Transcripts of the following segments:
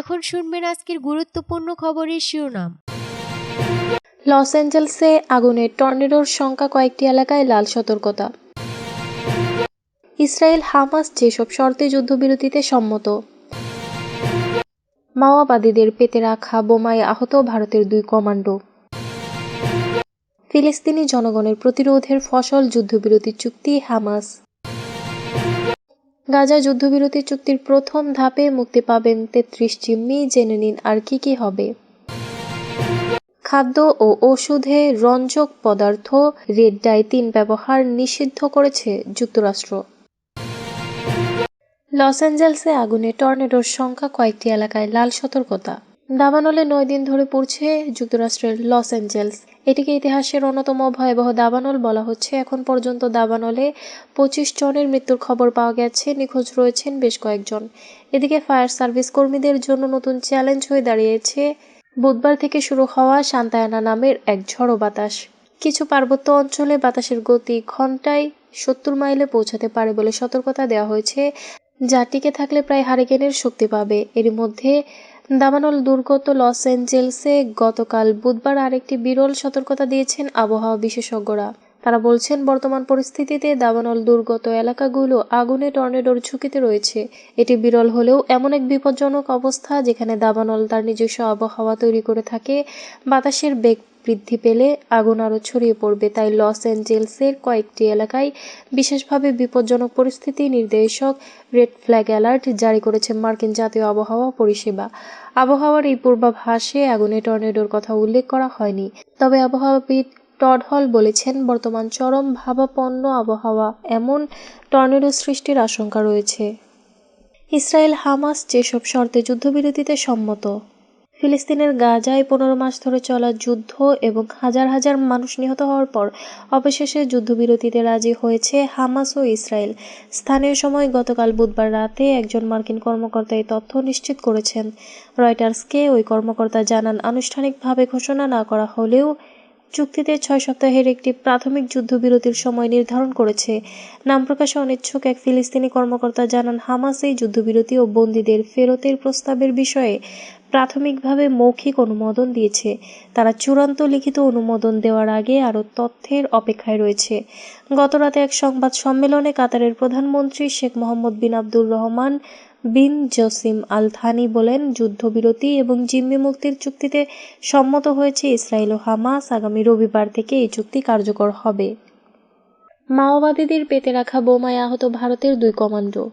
এখন শুনবেন আজকের গুরুত্বপূর্ণ খবরের শিরোনাম। লস অ্যাঞ্জেলসে আগুনের টর্নেডোর সংখ্যা কয়েকটি এলাকায় লাল সতর্কতা। ইসরায়েল হামাস যেসব শর্তে যুদ্ধবিরতিতে সম্মত। মাওবাদীদের পেতে রাখা বোমায় আহত ভারতের দুই কমান্ডো। ফিলিস্তিনি জনগণের প্রতিরোধের ফসল যুদ্ধবিরতি চুক্তি হামাস। গাজা যুদ্ধবিরতি চুক্তির প্রথম ধাপে মুক্তি পাবেন তেত্রিশ জিম্মি, জেনে নিন আর কি কি হবে। খাদ্য ও ওষুধে রঞ্জক পদার্থ, রেড ডাই তিন ব্যবহার নিষিদ্ধ করেছে যুক্তরাষ্ট্র। লস অ্যাঞ্জেলসে আগুনে টর্নেডোর সংখ্যা কয়েকটি এলাকায় লাল সতর্কতা। দাবানলে নয় দিন ধরে পড়ছে যুক্তরাষ্ট্রের লস অ্যাঞ্জেলস। এটিকে ইতিহাসের অন্যতম ভয়াবহ দাবানল বলা হচ্ছে। এখন পর্যন্ত দাবানলে পঁচিশ জনের মৃত্যুর খবর পাওয়া গেছে। নিখোঁজ রয়েছেন বেশ কয়েকজন। এদিকে ফায়ার সার্ভিস কর্মীদের জন্য নতুন চ্যালেঞ্জ হয়ে দাঁড়িয়েছে। বুধবার থেকে শুরু হওয়া সান্তায়ানা নামের এক ঝড়ো বাতাস। কিছু পার্বত্য অঞ্চলে বাতাসের গতি ঘন্টায় সত্তর মাইলে পৌঁছাতে পারে বলে সতর্কতা দেওয়া হয়েছে। যা টিকে থাকলে প্রায় হারিকেনের শক্তি পাবে। এর মধ্যে দাবানল দুর্গত লস অ্যাঞ্জেলসে গতকাল বুধবার আরেকটি বিরল সতর্কতা দিয়েছেন আবহাওয়া বিশেষজ্ঞরা। তারা বলছেন, বর্তমান পরিস্থিতিতে দাবানল দুর্গত এলাকাগুলো আগুনে টর্নেডোর ঝুঁকিতে রয়েছে। এটি বিরল হলেও এমন এক বিপজ্জনক অবস্থা যেখানে দাবানল তার নিজস্ব আবহাওয়া তৈরি করে থাকে। বাতাসের বেগ বৃদ্ধি পেলে আগুন আরও ছড়িয়ে পড়বে। তাই লস অ্যাঞ্জেলসের কয়েকটি এলাকায় বিশেষভাবে বিপজ্জনক পরিস্থিতি, নির্দেশক রেড ফ্ল্যাগ অ্যালার্ট জারি করেছে মার্কিন জাতীয় আবহাওয়া পরিষেবা। আবহাওয়ার এই পূর্বাভাসে আগুনে টর্নেডোর কথা উল্লেখ করা হয়নি। তবে আবহাওয়াবিদ টড হল বলেছেন, বর্তমান চরম ভাবাপন্ন আবহাওয়া এমন টর্নেডো সৃষ্টির আশঙ্কা রয়েছে। ইসরায়েল হামাস যেসব শর্তে যুদ্ধবিরতিতে সম্মত। ফিলিস্তিনের গাজায় পনেরো মাস ধরে চলা যুদ্ধ এবং হাজার হাজার মানুষ নিহত হওয়ার পর অবশেষে যুদ্ধবিরতিতে রাজি হয়েছে হামাস ও ইসরায়েল। স্থানীয় সময় গতকাল বুধবার রাতে একজন মার্কিন কর্মকর্তা এই তথ্য নিশ্চিত করেছেন। রয়টার্সকে ওই কর্মকর্তা জানান, আনুষ্ঠানিকভাবে ঘোষণা না করা হলেও চুক্তিতে ছয় সপ্তাহের একটি প্রাথমিক যুদ্ধবিরতির সময় নির্ধারণ করেছে। নাম প্রকাশে অনিচ্ছুক এক ফিলিস্তিনি কর্মকর্তা জানান, হামাস এই যুদ্ধবিরতি ও বন্দীদের ফেরতের প্রস্তাবের বিষয়ে প্রাথমিকভাবে মৌখিক অনুমোদন দিয়েছে। তারা চূড়ান্ত লিখিত অনুমোদন দেওয়ার আগে আরও তথ্যের অপেক্ষায় রয়েছে। গতরাতে এক সংবাদ সম্মেলনে কাতারের প্রধানমন্ত্রী Sheikh Mohammed bin Abdur Rahman bin Jassim Al Thani বলেন, যুদ্ধবিরতি এবং জিম্মি মুক্তির চুক্তিতে সম্মত হয়েছে ইসরায়েল ও হামাস। আগামী রবিবার থেকে এই চুক্তি কার্যকর হবে। মাওবাদীদের পেতে রাখা বোমায় আহত ভারতের দুই কমান্ডো।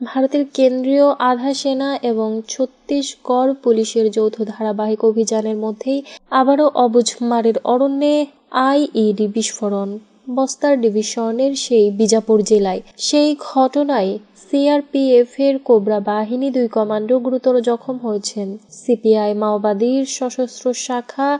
ভারতের কেন্দ্রীয় আধা সেনা এবং ছত্তিশগড় পুলিশের যৌথ ধারাবাহিক অভিযানের মধ্যেই আবারও অবুঝমারের অরণ্যে আইইডি বিস্ফোরণ। বস্তার ডিভিশনের সেই বিজাপুর জেলায়। সেই ঘটনায় সিআরপিএফ এর কোবরা বাহিনী দুই কমান্ডো গুরুতর জখম হয়েছেন। সিপিআই মাওবাদীর সশস্ত্র শাখা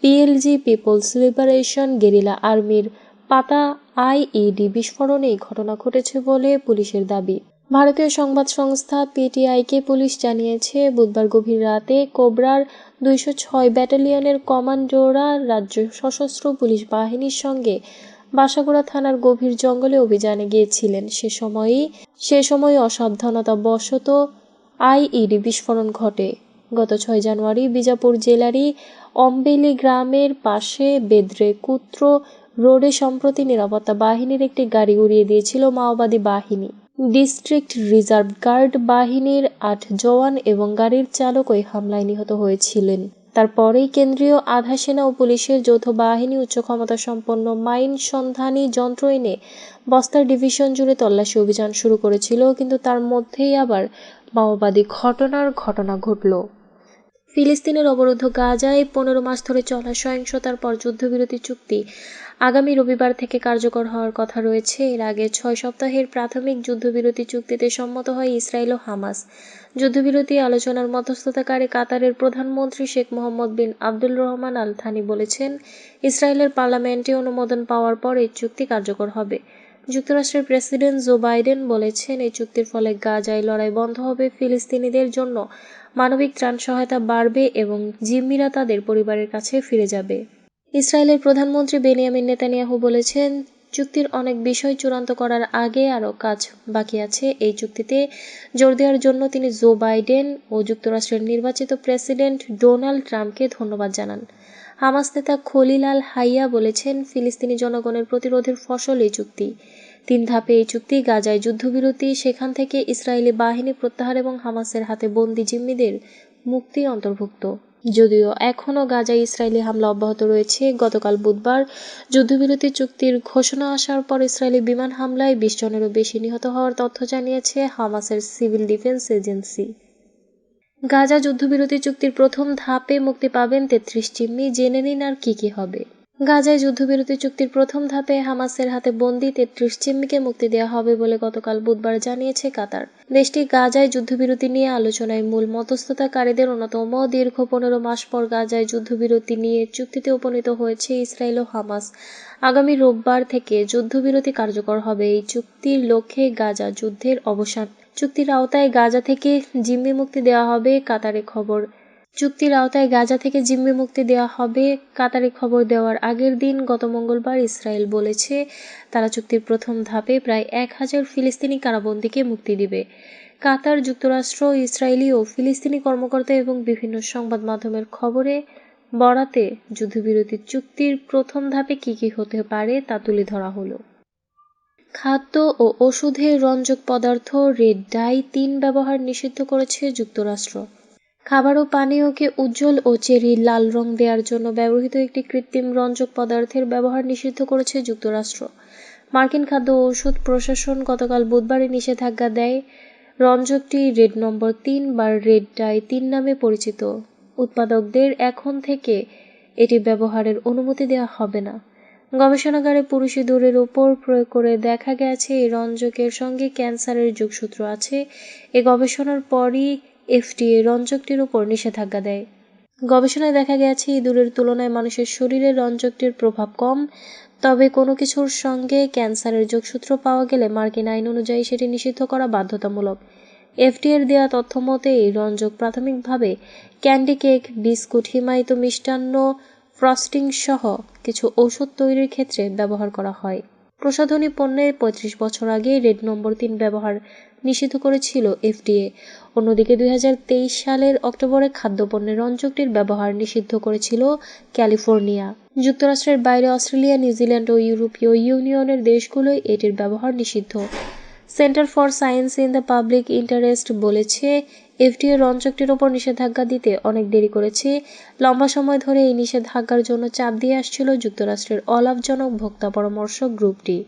পিএলজি পিপলস লিবারেশন গেরিলা আর্মির পাতা আইইডি বিস্ফোরণে ঘটনা ঘটেছে বলে পুলিশের দাবি। ভারতীয় সংবাদ সংস্থা পিটিআইকে পুলিশ জানিয়েছে, বুধবার গভীর রাতে কোবরার দুইশো ছয় ব্যাটালিয়নের কমান্ডোরা রাজ্য সশস্ত্র পুলিশ বাহিনীর সঙ্গে বাসাগুড়া থানার গভীর জঙ্গলে অভিযানে গিয়েছিলেন। সে সময়ই, সে সময় অসাবধানতা বশত আইইডি বিস্ফোরণ ঘটে। গত ছয় জানুয়ারি বিজাপুর জেলারই অম্বেলি গ্রামের পাশে বেদ্রে কুত্র রোডে সম্প্রতি নিরাপত্তা বাহিনীর একটি গাড়ি উড়িয়ে দিয়েছিল মাওবাদী বাহিনী। ডিস্ট্রিক্ট রিজার্ভ গার্ড বাহিনীর আট জওয়ান এবং গাড়ির চালক ওই হামলায় নিহত হয়েছিলেন। তারপরেই কেন্দ্রীয় আধা সেনা ও পুলিশের যৌথ বাহিনী উচ্চ ক্ষমতা সম্পন্ন মাইন সন্ধানী যন্ত্র এনে বস্তার ডিভিশন জুড়ে তল্লাশি অভিযান শুরু করেছিল, কিন্তু তার মধ্যেই আবার মাওবাদী ঘটনার ঘটনা ঘটল। ফিলিস্তিনের অবরুদ্ধ গাজায় পনেরো মাস ধরে চলা সহিংসতার পর যুদ্ধবিরতি চুক্তি আগামী রবিবার থেকে কার্যকর হওয়ার কথা রয়েছে। এর আগে ছয় সপ্তাহের প্রাথমিক যুদ্ধবিরতি চুক্তিতে সম্মত হয় ইসরায়েল ও হামাস। যুদ্ধবিরতি আলোচনার মধ্যস্থতাকারী কাতারের প্রধানমন্ত্রী Sheikh Mohammed bin Abdul Rahman Al Thani বলেছেন, ইসরায়েলের পার্লামেন্টে অনুমোদন পাওয়ার পর এই চুক্তি কার্যকর হবে। যুক্তরাষ্ট্রের প্রেসিডেন্ট জো বাইডেন বলেছেন, এই চুক্তির ফলে গাজায় লড়াই বন্ধ হবে, ফিলিস্তিনিদের জন্য মানবিক ত্রাণ সহায়তা বাড়বে এবং জিম্মিরা তাদের পরিবারের কাছে ফিরে যাবে। ইসরায়েলের প্রধানমন্ত্রী বেনিয়ামিন নেতানিয়াহু বলেছেন, চুক্তির অনেক বিষয় চূড়ান্ত করার আগে আরও কাজ বাকি আছে। এই চুক্তিতে জোর দেওয়ার জন্য তিনি জো বাইডেন ও যুক্তরাষ্ট্রের নির্বাচিত প্রেসিডেন্ট ডোনাল্ড ট্রাম্পকে ধন্যবাদ জানান। হামাস নেতা খলিল আল হাইয়া বলেছেন, ফিলিস্তিনি জনগণের প্রতিরোধের ফসল এই চুক্তি। তিন ধাপে এই চুক্তি গাজায় যুদ্ধবিরতি, সেখান থেকে ইসরায়েলি বাহিনী প্রত্যাহার এবং হামাসের হাতে বন্দি জিম্মিদের মুক্তি অন্তর্ভুক্ত। যদিও এখনও গাজায় ইসরায়েলি হামলা অব্যাহত রয়েছে, গতকাল বুধবার যুদ্ধবিরতি চুক্তির ঘোষণা আসার পর ইসরায়েলি বিমান হামলায় বিশ জনেরও বেশি নিহত হওয়ার তথ্য জানিয়েছে হামাসের সিভিল ডিফেন্স এজেন্সি। গাজা যুদ্ধবিরতি চুক্তির প্রথম ধাপে মুক্তি পাবেন তেত্রিশ চিমনি জেনে নিন আর কী কী হবে। গাজায় যুদ্ধবিরতি চুক্তির প্রথম ধাপে হামাসের হাতে বন্দি তেত্রিশ চিম্মিকে মুক্তি দেওয়া হবে বলে গতকাল বুধবার জানিয়েছে কাতার। দেশটি গাজায় যুদ্ধবিরতি নিয়ে আলোচনায় মূল মধ্যস্থতাকারীদের অন্যতম দীর্ঘ পনেরো মাস পর গাজায় যুদ্ধবিরতি নিয়ে চুক্তিতে উপনীত হয়েছে ইসরায়েল ও হামাস। আগামী রোববার থেকে যুদ্ধবিরতি কার্যকর হবে এই চুক্তির লক্ষ্যে গাজা যুদ্ধের অবসান। চুক্তির আওতায় গাজা থেকে জিম্মি মুক্তি দেওয়া হবে কাতারে খবর। চুক্তির আওতায় গাজা থেকে জিম্মি মুক্তি দেওয়া হবে কাতারে খবর দেওয়ার আগের দিন গত মঙ্গলবার ইসরায়েল বলেছে, তারা চুক্তির প্রথম ধাপে প্রায় এক হাজার ফিলিস্তিনি কারাবন্দীকে মুক্তি দিবে। কাতার যুক্তরাষ্ট্র, ইসরায়েলি ও ফিলিস্তিনি কর্মকর্তা এবং বিভিন্ন সংবাদ মাধ্যমের খবরে বরাতে যুদ্ধবিরতি চুক্তির প্রথম ধাপে কি কি হতে পারে তা তুলে ধরা হলো। খাদ্য ও ওষুধে রঞ্জক পদার্থ রেড ডাই তিন ব্যবহার নিষিদ্ধ করেছে যুক্তরাষ্ট্র। খাবার ও পানীয়কে উজ্জ্বল ও চেরি লাল রং দেওয়ার জন্য ব্যবহৃত একটি কৃত্রিম রঞ্জক পদার্থের ব্যবহার নিষিদ্ধ করেছে যুক্তরাষ্ট্র। মার্কিন খাদ্য ও ওষুধ প্রশাসন গতকাল বুধবারে নিষেধাজ্ঞা দেয় রঞ্জকটি রেড নম্বর তিন বা রেড ডাই তিন নামে পরিচিত। উৎপাদকদের এখন থেকে এটি ব্যবহারের অনুমতি দেওয়া হবে না। গবেষণাগারে পুরুষী দূরের উপর প্রয়োগ করে দেখা গেছে, এই রঞ্জকের সঙ্গে ক্যান্সারের যোগসূত্র আছে। এ গবেষণার পরই এফডিএ রঞ্জকটির উপর নিষেধাজ্ঞা দেয়। গবেষণায় দেখা গেছে ইঁদুরের তুলনায় মানুষের শরীরে রঞ্জকটির প্রভাব কম, তবে কোনো কিছুর সঙ্গে ক্যান্সারের যোগসূত্র পাওয়া গেলে মার্কিন আইন অনুযায়ী সেটি নিষিদ্ধ করা বাধ্যতামূলক। এফডিএর দেওয়া তথ্য মতে, এই রঞ্জক প্রাথমিকভাবে ক্যান্ডি কেক, বিস্কুট, হিমায়িত মিষ্টান্ন, ফ্রস্টিং সহ কিছু ঔষধ তৈরির ক্ষেত্রে ব্যবহার করা হয়। প্রসাধনী পণ্যে পঁয়ত্রিশ বছর আগে রেড নম্বর তিন ব্যবহার নিষিদ্ধ করেছিল এফডিএ। অন্যদিকে দু হাজার তেইশ সালের অক্টোবরে খাদ্যপণ্যের রঞ্জকটির ব্যবহার নিষিদ্ধ করেছিল ক্যালিফোর্নিয়া। যুক্তরাষ্ট্রের বাইরে অস্ট্রেলিয়া, নিউজিল্যান্ড ও ইউরোপীয় ইউনিয়নের দেশগুলোয় এটির ব্যবহার নিষিদ্ধ। Center for Science in the Public Interest বলেছে, এফডিএ রঞ্জকটির ওপর নিষেধাজ্ঞা দিতে অনেক দেরি করেছে। লম্বা সময় ধরে এই নিষেধাজ্ঞার জন্য চাপ দিয়ে আসছিল যুক্তরাষ্ট্রের অলাভজনক ভোক্তা পরামর্শ গ্রুপটি।